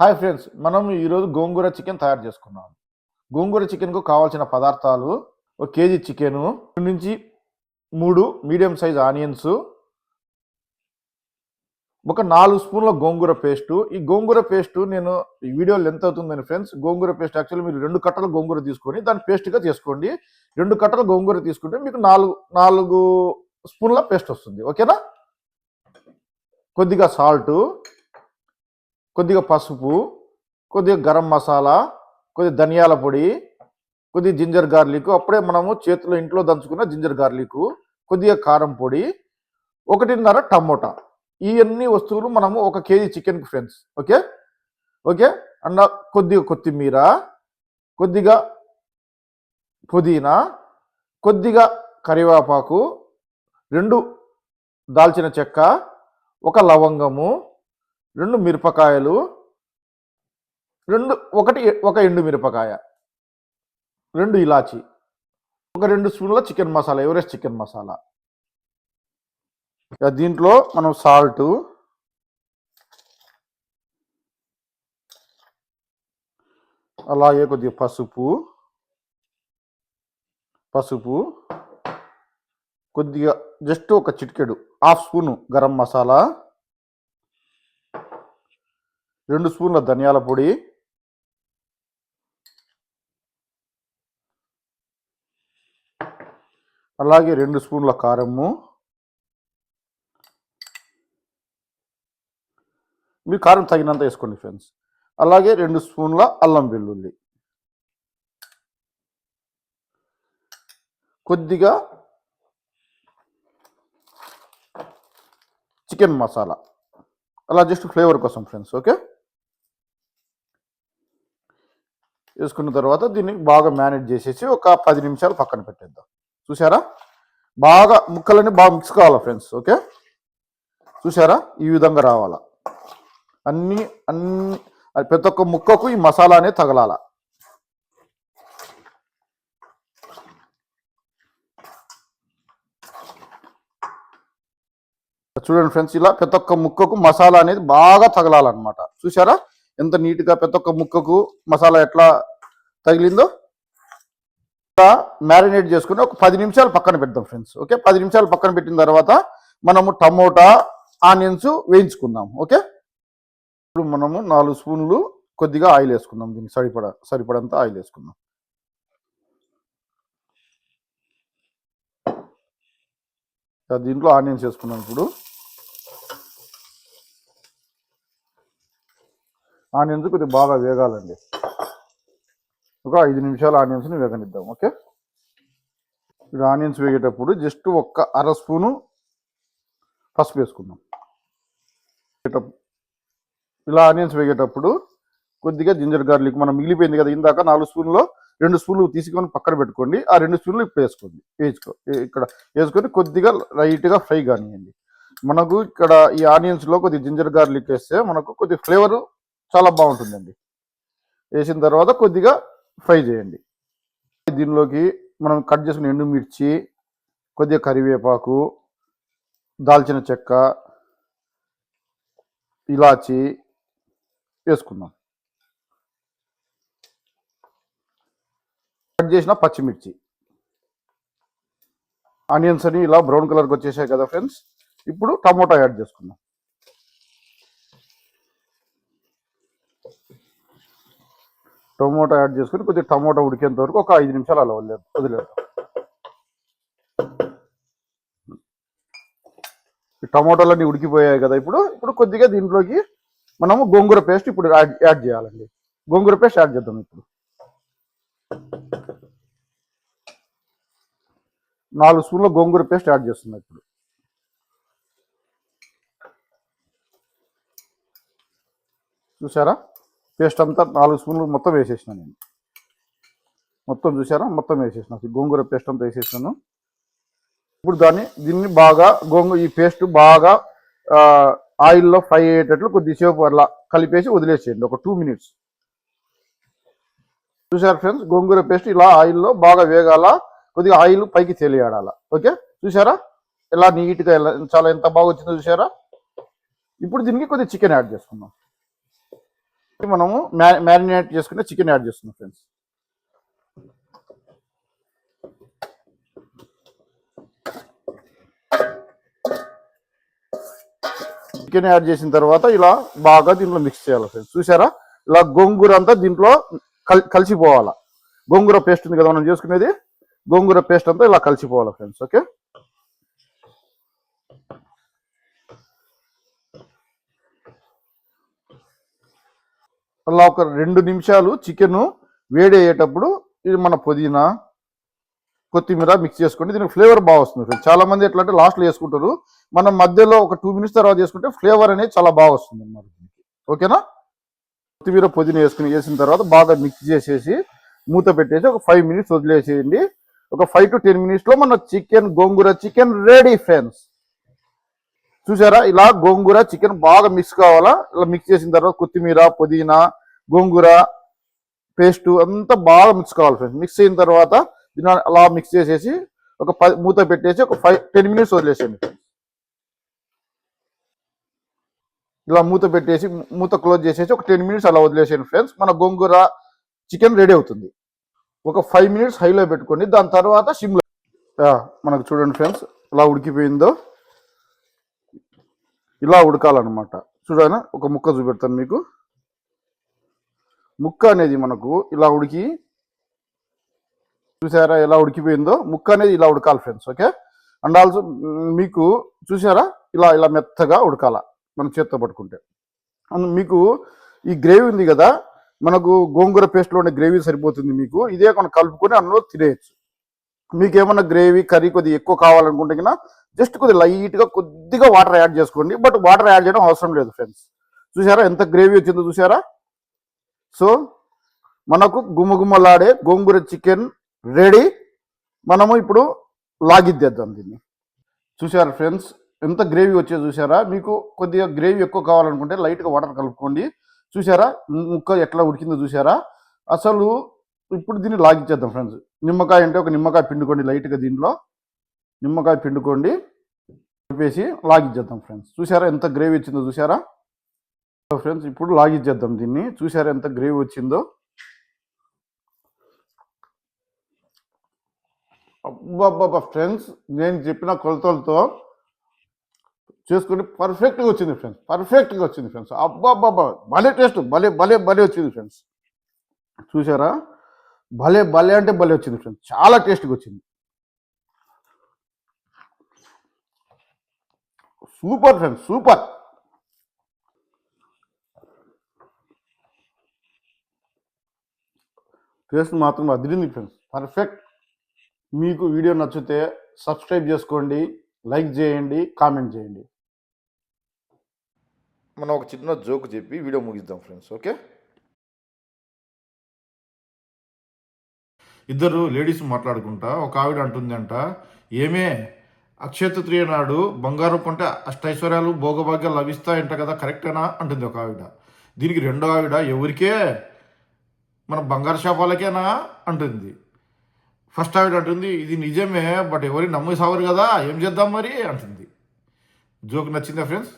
Hi friends మనం ఈరోజు గోంగూర chicken తయారు చేసుకున్నాం. గోంగూర చికెన్కు కావాల్సిన పదార్థాలు ఒక కేజీ చికెను నుంచి మూడు మీడియం సైజ్ ఆనియన్స్ ఒక నాలుగు స్పూన్ల గోంగూర పేస్టు. ఈ గోంగూర పేస్టు నేను ఈ వీడియో లెంత్ అవుతుందని ఫ్రెండ్స్ గోంగూర పేస్ట్ యాక్చువల్లీ మీరు రెండు కట్టలు గోంగూర తీసుకొని దాన్ని పేస్ట్గా చేసుకోండి. రెండు కట్టలు గోంగూర తీసుకుంటే మీకు నాలుగు నాలుగు స్పూన్ల పేస్ట్ వస్తుంది. ఓకేనా? కొద్దిగా సాల్టు కొద్దిగా పసుపు కొద్దిగా గరం మసాలా కొద్దిగా ధనియాల పొడి కొద్దిగా జింజర్ గార్లిక్. అప్పుడే మనము చేతిలో ఇంట్లో దంచుకున్న జింజర్ గార్లిక్ కొద్దిగా కారం పొడి ఒకటిన్నర టమోటా. ఇవన్నీ వస్తువులు మనము ఒక కేజీ చికెన్కి ఫ్రెండ్స్. ఓకే? ఓకే? అన్న కొద్దిగా కొత్తిమీర కొద్దిగా పుదీనా కొద్దిగా కరివేపాకు రెండు దాల్చిన చెక్క ఒక లవంగము రెండు మిరపకాయలు రెండు ఒకటి ఒక ఎండు మిరపకాయ రెండు ఇలాచి ఒక రెండు స్పూన్ల chicken masala Everest chicken masala. దీంట్లో మనం సాల్ట్ అలాగే కొద్దిగా పసుపు పసుపు కొద్దిగా జస్ట్ ఒక చిటికెడు హాఫ్ స్పూను గరం మసాలా రెండు స్పూన్ల ధనియాల పొడి. అలాగే రెండు స్పూన్ల కారము. మీ కారం తగినంత వేసుకోండి ఫ్రెండ్స్. అలాగే రెండు స్పూన్ల అల్లం వెల్లుల్లి. కొద్దిగా చికెన్ మసాలా. అలా జస్ట్ ఫ్లేవర్ కోసం ఫ్రెండ్స్ ఓకే? వేసుకున్న తర్వాత దీన్ని బాగా మేనేజ్ చేసేసి ఒక పది నిమిషాలు పక్కన పెట్టేద్దాం. చూసారా బాగా ముక్కలన్నీ బాగా మిక్స్ కావాలా ఫ్రెండ్స్ ఓకే? చూసారా ఈ విధంగా రావాలా. అన్నీ అన్ని అది ప్రతి ఒక్క ముక్కకు ఈ మసాలా అనేది తగలాల. చూడండి ఫ్రెండ్స్ ఇలా ప్రతి ఒక్క ముక్కకు మసాలా అనేది బాగా తగలాలన్నమాట. చూసారా ఎంత నీట్గా ప్రతి ఒక్క ముక్కకు మసాలా ఎట్లా తగిలిందో మ్యారినేట్ చేసుకుని ఒక పది నిమిషాలు పక్కన పెడతాం ఫ్రెండ్స్ ఓకే? పది నిమిషాలు పక్కన పెట్టిన తర్వాత మనము టమోటా ఆనియన్స్ వేయించుకుందాం ఓకే? ఇప్పుడు మనము నాలుగు స్పూన్లు కొద్దిగా ఆయిల్ వేసుకుందాం దీనికి సరిపడ సరిపడంత ఆయిల్ వేసుకుందాం. దీంట్లో ఆనియన్స్ వేసుకున్నాం ఇప్పుడు. ఆనియన్స్ కొద్దిగా బాగా వేగాలండి. ఒక ఐదు నిమిషాలు ఆనియన్స్ని వేగనిద్దాం ఓకే? ఇప్పుడు ఆనియన్స్ వేగేటప్పుడు జస్ట్ ఒక్క అర స్పూను పసుపు వేసుకుందాం. ఇలా ఆనియన్స్ వేగేటప్పుడు కొద్దిగా జింజర్ గార్లిక్ మనం మిగిలిపోయింది కదా ఇందాక నాలుగు స్పూన్లో రెండు స్పూన్లు తీసుకొని పక్కన పెట్టుకోండి ఆ రెండు స్పూన్లు ఇప్పుడు వేసుకోండి. వేసుకో ఇక్కడ వేసుకొని కొద్దిగా లైట్గా ఫ్రై కానివ్వండి మనకు ఇక్కడ ఈ ఆనియన్స్లో కొద్దిగా జింజర్ గార్లిక్ వేస్తే మనకు కొద్ది ఫ్లేవర్ చాలా బాగుంటుందండి. వేసిన తర్వాత కొద్దిగా ఫ్రై చేయండి. దీనిలోకి మనం కట్ చేసుకున్న ఎండుమిర్చి కొద్దిగా కరివేపాకు దాల్చిన చెక్క ఇలాచి వేసుకుందాం. కట్ చేసిన పచ్చిమిర్చి. ఆనియన్స్ అని ఇలా బ్రౌన్ కలర్కి వచ్చేసాయి కదా ఫ్రెండ్స్. ఇప్పుడు టమోటా యాడ్ చేసుకుందాం. టమోటా యాడ్ చేసుకుని కొద్దిగా టమోటా ఉడికేంత వరకు ఒక ఐదు నిమిషాలు అలా వదిలేదు వదిలేదు టమోటాలన్నీ ఉడికిపోయాయి కదా ఇప్పుడు. ఇప్పుడు కొద్దిగా దీంట్లోకి మనము గోంగూర పేస్ట్ ఇప్పుడు యాడ్ యాడ్ చేయాలండి. గోంగూర పేస్ట్ యాడ్ చేద్దాం ఇప్పుడు. నాలుగు స్పూన్ల గోంగూర పేస్ట్ యాడ్ చేస్తున్నాం ఇప్పుడు. చూసారా? పేస్ట్ అంతా నాలుగు స్పూన్లు మొత్తం వేసేసిన నేను. మొత్తం చూసారా? మొత్తం వేసేసిన. గోంగూర పేస్ట్ అంతా వేసేసాను. ఇప్పుడు దాన్ని దీన్ని బాగా గోంగూర ఈ పేస్ట్ బాగా ఆయిల్లో ఫ్రై అయ్యేటట్లు కొద్దిసేపు అలా కలిపేసి వదిలేసేయండి. ఒక టూ మినిట్స్. చూసారు ఫ్రెండ్స్? గోంగూర పేస్ట్ ఇలా ఆయిల్లో బాగా వేగాల కొద్దిగా ఆయిల్ పైకి తేలియాడాల. ఓకే? చూసారా? ఎలా నీట్గా ఎలా చాలా ఎంత బాగా వచ్చిందో చూసారా? ఇప్పుడు దీనికి కొద్దిగా చికెన్ యాడ్ చేసుకుందాం. మనము మ్యారినేట్ చేసుకునే చికెన్ యాడ్ చేస్తున్నాం ఫ్రెండ్స్. చికెన్ యాడ్ చేసిన తర్వాత ఇలా బాగా దీంట్లో మిక్స్ చేయాలి ఫ్రెండ్స్. చూసారా? ఇలా గోంగూర అంతా దీంట్లో కలిసిపోవాలా. గోంగూర పేస్ట్ ఉంది కదా మనం చేసుకునేది? గోంగూర పేస్ట్ అంతా ఇలా కలిసిపోవాలి ఫ్రెండ్స్. ఓకే? అలా ఒక రెండు నిమిషాలు చికెన్ వేడి అయ్యేటప్పుడు ఇది మన పుదీనా కొత్తిమీర మిక్స్ చేసుకోండి దీనికి ఫ్లేవర్ బాగా వస్తుంది ఫ్రెండ్స్ చాలా మంది ఎట్లా అంటే లాస్ట్లో వేసుకుంటారు మనం మధ్యలో ఒక టూ మినిట్స్ తర్వాత చేసుకుంటే ఫ్లేవర్ అనేది చాలా బాగా వస్తుంది అన్నమాట దీనికి. ఓకేనా కొత్తిమీర పుదీనా వేసుకుని వేసిన తర్వాత బాగా మిక్స్ చేసేసి మూత పెట్టేసి ఒక ఫైవ్ మినిట్స్ వదిలేసేయండి. ఒక ఫైవ్ టు టెన్ మినిట్స్లో మన chicken gongura chicken ready friends చూసారా? ఇలా గోంగూర చికెన్ బాగా మిక్స్ కావాలా? ఇలా మిక్స్ చేసిన తర్వాత కొత్తిమీర పుదీనా గోంగూర పేస్ట్ అంతా బాగా మిక్స్ కావాలి ఫ్రెండ్స్ మిక్స్ అయిన తర్వాత దీని అలా మిక్స్ చేసేసి ఒక మూత పెట్టేసి ఒక ఫైవ్ టెన్ మినిట్స్ వదిలేసేయండి. ఇలా మూత పెట్టేసి మూత క్లోజ్ చేసేసి ఒక టెన్ మినిట్స్ అలా వదిలేసేయండి ఫ్రెండ్స్ మన గోంగూర చికెన్ రెడీ అవుతుంది. ఒక ఫైవ్ మినిట్స్ హైలో పెట్టుకోండి. దాని తర్వాత సిమ్లో మనకు చూడండి ఫ్రెండ్స్ ఇలా ఉడికిపోయిందో. ఇలా ఉడకాలన్నమాట. చూడనా? ఒక ముక్క చూపెడతాను మీకు. ముక్క అనేది మనకు ఇలా ఉడికి చూసారా ఎలా ఉడికిపోయిందో? ముక్క అనేది ఇలా ఉడకాలి ఫ్రెండ్స్ ఓకే? అండ్ ఆల్సో మీకు చూసారా? ఇలా ఇలా మెత్తగా ఉడకాల మనం చేత్తో పట్టుకుంటే. అండ్ మీకు ఈ గ్రేవీ ఉంది కదా మనకు గోంగూర పేస్ట్లో ఉండే గ్రేవీ సరిపోతుంది మీకు. ఇదే మనం కలుపుకొని అందులో తినేయచ్చు. మీకు ఏమన్నా గ్రేవీ కర్రీ కొద్దిగా ఎక్కువ కావాలనుకుంటే కన్నా జస్ట్ కొద్దిగా లైట్గా కొద్దిగా వాటర్ యాడ్ చేసుకోండి. బట్ వాటర్ యాడ్ చేయడం అవసరం లేదు ఫ్రెండ్స్. చూసారా ఎంత గ్రేవీ వచ్చిందో చూసారా సో మనకు గుమ్మగుమ్మలాడే గోంగూర చికెన్ రెడీ. మనము ఇప్పుడు లాగిద్దేద్దాం దీన్ని. చూసారా ఫ్రెండ్స్? ఎంత గ్రేవీ వచ్చే చూసారా మీకు కొద్దిగా గ్రేవీ ఎక్కువ కావాలనుకుంటే లైట్గా వాటర్ కలుపుకోండి. చూసారా ముక్క ఎట్లా ఉడికిందో చూసారా అసలు ఇప్పుడు దీన్ని లాగిచ్చేద్దాం ఫ్రెండ్స్. నిమ్మకాయ అంటే ఒక నిమ్మకాయ పిండుకోండి లైట్గా దీంట్లో. నిమ్మకాయ పిండుకోండి. కలిపేసి లాగిచ్చేద్దాం ఫ్రెండ్స్. చూసారా ఎంత గ్రేవీ వచ్చిందో చూసారా ఫ్రెండ్స్ ఇప్పుడు లాగిచ్చేద్దాం దీన్ని. చూసారా ఎంత గ్రేవీ వచ్చిందో? అబ్బాబ్బా ఫ్రెండ్స్ నేను చెప్పిన కొలతలతో చేసుకుని పర్ఫెక్ట్గా వచ్చింది ఫ్రెండ్స్. పర్ఫెక్ట్గా వచ్చింది ఫ్రెండ్స్. అబ్బాబ్బా భలే టేస్ట్ భలే భలే భలే వచ్చింది ఫ్రెండ్స్. చూసారా భలే భలే అంటే భలే వచ్చింది ఫ్రెండ్స్. చాలా టేస్ట్గా వచ్చింది. Super friends super. టేస్ట్ మాత్రం అదిరింది ఫ్రెండ్స్ పర్ఫెక్ట్. మీకు వీడియో నచ్చితే సబ్స్క్రైబ్ చేసుకోండి లైక్ చేయండి కామెంట్ చేయండి. మనం ఒక చిన్న జోక్ చెప్పి వీడియో ముగిద్దాం ఫ్రెండ్స్ ఓకే? ఇద్దరు లేడీస్ మాట్లాడుకుంటా ఒక ఆవిడ అంటుందంట ఏమే అక్షయతృతీయ నాడు బంగారం కొంటే అష్టైశ్వర్యాలు భోగభాగ్యాలు లభిస్తాయంట కదా కరెక్టేనా? అంటుంది ఒక ఆవిడ. దీనికి రెండో ఆవిడ ఎవరికే? మన బంగారు షాపాలకేనా అంటుంది. ఫస్ట్ ఆవిడ అంటుంది ఇది నిజమే బట్ ఎవరి నమ్మేసావరు కదా ఏం చేద్దాం మరి? అంటుంది. జోక్ నచ్చిందా ఫ్రెండ్స్?